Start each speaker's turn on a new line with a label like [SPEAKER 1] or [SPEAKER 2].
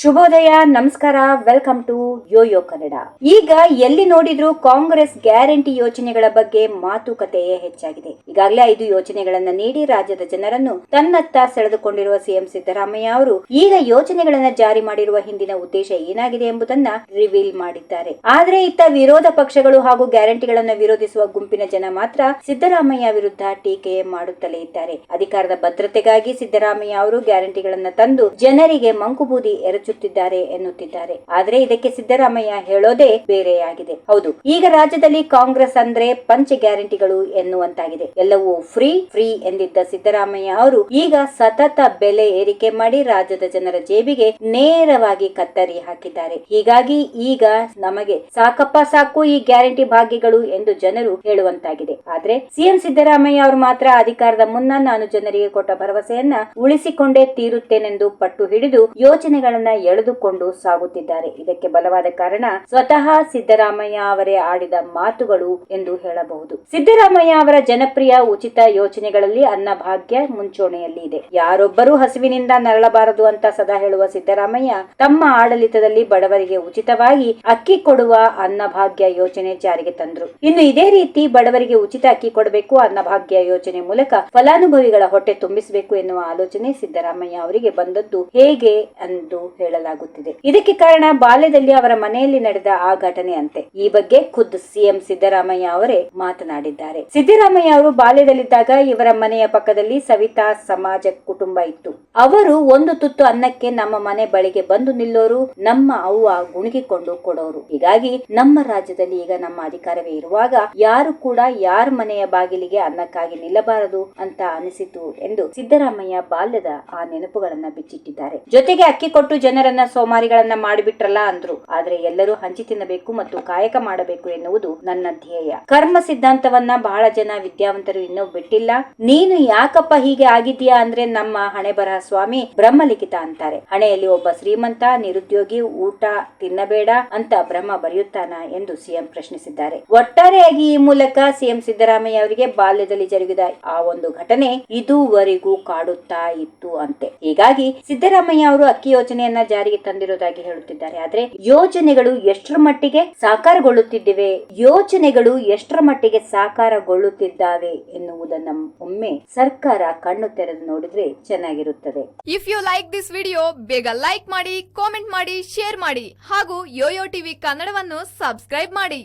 [SPEAKER 1] ಶುಭೋದಯ, ನಮಸ್ಕಾರ welcome to Yoyo Kannada ಈಗ ಎಲ್ಲಿ ನೋಡಿದ್ರು ಕಾಂಗ್ರೆಸ್ ಗ್ಯಾರಂಟಿ ಯೋಜನೆಗಳ ಬಗ್ಗೆ ಮಾತುಕತೆಯೇ ಹೆಚ್ಚಾಗಿದೆ. ಈಗಾಗಲೇ ಐದು ಯೋಜನೆಗಳನ್ನ ನೀಡಿ ರಾಜ್ಯದ ಜನರನ್ನು ತನ್ನತ್ತ ಸೆಳೆದುಕೊಂಡಿರುವ ಸಿಎಂ ಸಿದ್ದರಾಮಯ್ಯ ಅವರು ಈಗ ಯೋಜನೆಗಳನ್ನ ಜಾರಿ ಮಾಡಿರುವ ಹಿಂದಿನ ಉದ್ದೇಶ ಏನಾಗಿದೆ ಎಂಬುದನ್ನ ರಿವೀಲ್ ಮಾಡಿದ್ದಾರೆ. ಆದ್ರೆ ಇತ್ತ ವಿರೋಧ ಪಕ್ಷಗಳು ಹಾಗೂ ಗ್ಯಾರಂಟಿಗಳನ್ನ ವಿರೋಧಿಸುವ ಗುಂಪಿನ ಜನ ಮಾತ್ರ ಸಿದ್ದರಾಮಯ್ಯ ವಿರುದ್ಧ ಟೀಕೆ ಮಾಡುತ್ತಲೇ ಇದ್ದಾರೆ. ಅಧಿಕಾರದ ಭದ್ರತೆಗಾಗಿ ಸಿದ್ದರಾಮಯ್ಯ ಅವರು ಗ್ಯಾರಂಟಿಗಳನ್ನ ತಂದು ಜನರಿಗೆ ಮಂಕುಬೂದಿ ಎರಚುತ್ತಿದ್ದಾರೆ ಎನ್ನುತ್ತಿದ್ದಾರೆ. ಆದ್ರೆ ಇದಕ್ಕೆ ಸಿದ್ದರಾಮಯ್ಯ ಹೇಳೋದೇ ಬೇರೆಯಾಗಿದೆ. ಹೌದು, ಈಗ ರಾಜ್ಯದಲ್ಲಿ ಕಾಂಗ್ರೆಸ್ ಅಂದ್ರೆ ಪಂಚ ಗ್ಯಾರಂಟಿಗಳು ಎನ್ನುವಂತಾಗಿದೆ. ಎಲ್ಲವೂ ಫ್ರೀ ಫ್ರೀ ಎಂದಿದ್ದ ಸಿದ್ದರಾಮಯ್ಯ ಅವರು ಈಗ ಸತತ ಬೆಲೆ ಏರಿಕೆ ಮಾಡಿ ರಾಜ್ಯದ ಜನರ ಜೇಬಿಗೆ ನೇರವಾಗಿ ಕತ್ತರಿ ಹಾಕಿದ್ದಾರೆ. ಹೀಗಾಗಿ ಈಗ ನಮಗೆ ಸಾಕಪ್ಪ ಸಾಕು ಈ ಗ್ಯಾರಂಟಿ ಭಾಗ್ಯಗಳು ಎಂದು ಜನರು ಹೇಳುವಂತಾಗಿದೆ. ಆದ್ರೆ ಸಿಎಂ ಸಿದ್ದರಾಮಯ್ಯ ಅವರು ಮಾತ್ರ ಅಧಿಕಾರದ ಮುನ್ನ ನಾನು ಜನರಿಗೆ ಕೊಟ್ಟ ಭರವಸೆಯನ್ನ ಉಳಿಸಿಕೊಂಡೇ ತೀರುತ್ತೇನೆಂದು ಪಟ್ಟು ಹಿಡಿದು ಯೋಜನೆಗಳನ್ನ ಎಳೆದುಕೊಂಡು ಸಾಗುತ್ತಿದ್ದಾರೆ. ಇದಕ್ಕೆ ಬಲವಾದ ಕಾರಣ ಸ್ವತಃ ಸಿದ್ದರಾಮಯ್ಯ ಅವರೇ ಆಡಿದ ಮಾತುಗಳು ಎಂದು ಹೇಳಬಹುದು. ಸಿದ್ದರಾಮಯ್ಯ ಅವರ ಜನಪ್ರಿಯ ಉಚಿತ ಯೋಜನೆಗಳಲ್ಲಿ ಅನ್ನಭಾಗ್ಯ ಮುಂಚೂಣಿಯಲ್ಲಿ ಇದೆ. ಯಾರೊಬ್ಬರೂ ಹಸಿವಿನಿಂದ ನರಳಬಾರದು ಅಂತ ಸದಾ ಹೇಳುವ ಸಿದ್ದರಾಮಯ್ಯ ತಮ್ಮ ಆಡಳಿತದಲ್ಲಿ ಬಡವರಿಗೆ ಉಚಿತವಾಗಿ ಅಕ್ಕಿ ಕೊಡುವ ಅನ್ನಭಾಗ್ಯ ಯೋಜನೆ ಜಾರಿಗೆ ತಂದ್ರು. ಇನ್ನು ಇದೇ ರೀತಿ ಬಡವರಿಗೆ ಉಚಿತ ಅಕ್ಕಿ ಕೊಡಬೇಕು ಅನ್ನಭಾಗ್ಯ ಯೋಜನೆ ಮೂಲಕ ಫಲಾನುಭವಿಗಳ ಹೊಟ್ಟೆ ತುಂಬಿಸಬೇಕು ಎನ್ನುವ ಆಲೋಚನೆ ಸಿದ್ದರಾಮಯ್ಯ ಅವರಿಗೆ ಬಂದದ್ದು ಹೇಗೆ ಎಂದು ಹೇಳಲಾಗುತ್ತಿದೆ. ಇದಕ್ಕೆ ಕಾರಣ ಬಾಲ್ಯದಲ್ಲಿ ಅವರ ಮನೆಯಲ್ಲಿ ನಡೆದ ಆ ಘಟನೆ ಅಂತೆ ಈ ಬಗ್ಗೆ ಖುದ್ ಸಿಎಂ ಸಿದ್ದರಾಮಯ್ಯ ಅವರೇ ಮಾತನಾಡಿದ್ದಾರೆ. ಸಿದ್ದರಾಮಯ್ಯ ಅವರು ಬಾಲ್ಯದಲ್ಲಿದ್ದಾಗ ಇವರ ಮನೆಯ ಪಕ್ಕದಲ್ಲಿ ಸವಿತಾ ಸಮಾಜ ಕುಟುಂಬ ಇತ್ತು. ಅವರು ಒಂದು ತುತ್ತು ಅನ್ನಕ್ಕೆ ನಮ್ಮ ಮನೆ ಬಳಿಗೆ ಬಂದು ನಿಲ್ಲೋರು, ನಮ್ಮ ಅವ್ವ ಗುಣಗಿಕೊಂಡು ಕೊಡೋರು. ಹೀಗಾಗಿ ನಮ್ಮ ರಾಜ್ಯದಲ್ಲಿ ಈಗ ನಮ್ಮ ಅಧಿಕಾರವೇ ಇರುವಾಗ ಯಾರು ಕೂಡ ಯಾರ ಮನೆಯ ಬಾಗಿಲಿಗೆ ಅನ್ನಕ್ಕಾಗಿ ನಿಲ್ಲಬಾರದು ಅಂತ ಅನಿಸಿತು ಎಂದು ಸಿದ್ದರಾಮಯ್ಯ ಬಾಲ್ಯದ ಆ ನೆನಪುಗಳನ್ನ ಬಿಚ್ಚಿಟ್ಟಿದ್ದಾರೆ. ಜೊತೆಗೆ ಅಕ್ಕಿ ಕೊಟ್ಟು ಜನರನ್ನ ಸೋಮಾರಿಗಳನ್ನ ಮಾಡಿಬಿಟ್ರಲ್ಲ ಅಂದ್ರು. ಆದ್ರೆ ಎಲ್ಲರೂ ಹಂಚಿ ತಿನ್ನಬೇಕು ಮತ್ತು ಕಾಯಕ ಮಾಡಬೇಕು ಎನ್ನುವುದು ನನ್ನ ಧ್ಯೇಯ. ಕರ್ಮ ಸಿದ್ಧಾಂತವನ್ನ ಬಹಳ ಜನ ವಿದ್ಯಾವಂತರು ಇನ್ನೂ ಬಿಟ್ಟಿಲ್ಲ. ನೀನು ಯಾಕಪ್ಪ ಹೀಗೆ ಆಗಿದ್ಯಾ ಅಂದ್ರೆ ನಮ್ಮ ಹಣೆ ಬರಹ ಸ್ವಾಮಿ ಬ್ರಹ್ಮಲಿಖಿತ ಅಂತಾರೆ. ಹಣೆಯಲ್ಲಿ ಒಬ್ಬ ಶ್ರೀಮಂತ, ನಿರುದ್ಯೋಗಿ, ಊಟ ತಿನ್ನಬೇಡ ಅಂತ ಬ್ರಹ್ಮ ಬರೆಯುತ್ತಾನ ಎಂದು ಸಿಎಂ ಪ್ರಶ್ನಿಸಿದ್ದಾರೆ. ಒಟ್ಟಾರೆಯಾಗಿ ಈ ಮೂಲಕ ಸಿಎಂ ಸಿದ್ದರಾಮಯ್ಯ ಅವರಿಗೆ ಬಾಲ್ಯದಲ್ಲಿ ಜರುಗಿದ ಆ ಒಂದು ಘಟನೆ ಇದುವರೆಗೂ ಕಾಡುತ್ತಾ ಇತ್ತು ಅಂತೆ. ಹೀಗಾಗಿ ಸಿದ್ದರಾಮಯ್ಯ ಅವರು ಅಕ್ಕಿ ಯೋಜನೆಯನ್ನ ಜಾರಿಗೆ ತಂದಿರುವುದಾಗಿ ಹೇಳುತ್ತಿದ್ದಾರೆ. ಆದ್ರೆ ಯೋಜನೆಗಳು ಎಷ್ಟರ ಮಟ್ಟಿಗೆ ಸಾಕಾರಗೊಳ್ಳುತ್ತಿದ್ದಿವೆ? ಯೋಜನೆಗಳು ಎಷ್ಟರ ಮಟ್ಟಿಗೆ ಸಾಕಾರಗೊಳ್ಳುತ್ತಿದ್ದಾವೆ ಎನ್ನುವುದನ್ನ ಒಮ್ಮೆ ಸರ್ಕಾರ ಕಣ್ಣು ತೆರೆದು ನೋಡಿದ್ರೆ ಚೆನ್ನಾಗಿರುತ್ತದೆ.
[SPEAKER 2] If you like this video ಬೇಗ ಲೈಕ್ ಮಾಡಿ ಕಾಮೆಂಟ್ ಮಾಡಿ ಶೇರ್ ಮಾಡಿ ಹಾಗೂ ಯೋಯೋ ಟಿವಿ ಕನ್ನಡವನ್ನು ಸಬ್ಸ್ಕ್ರೈಬ್ ಮಾಡಿ.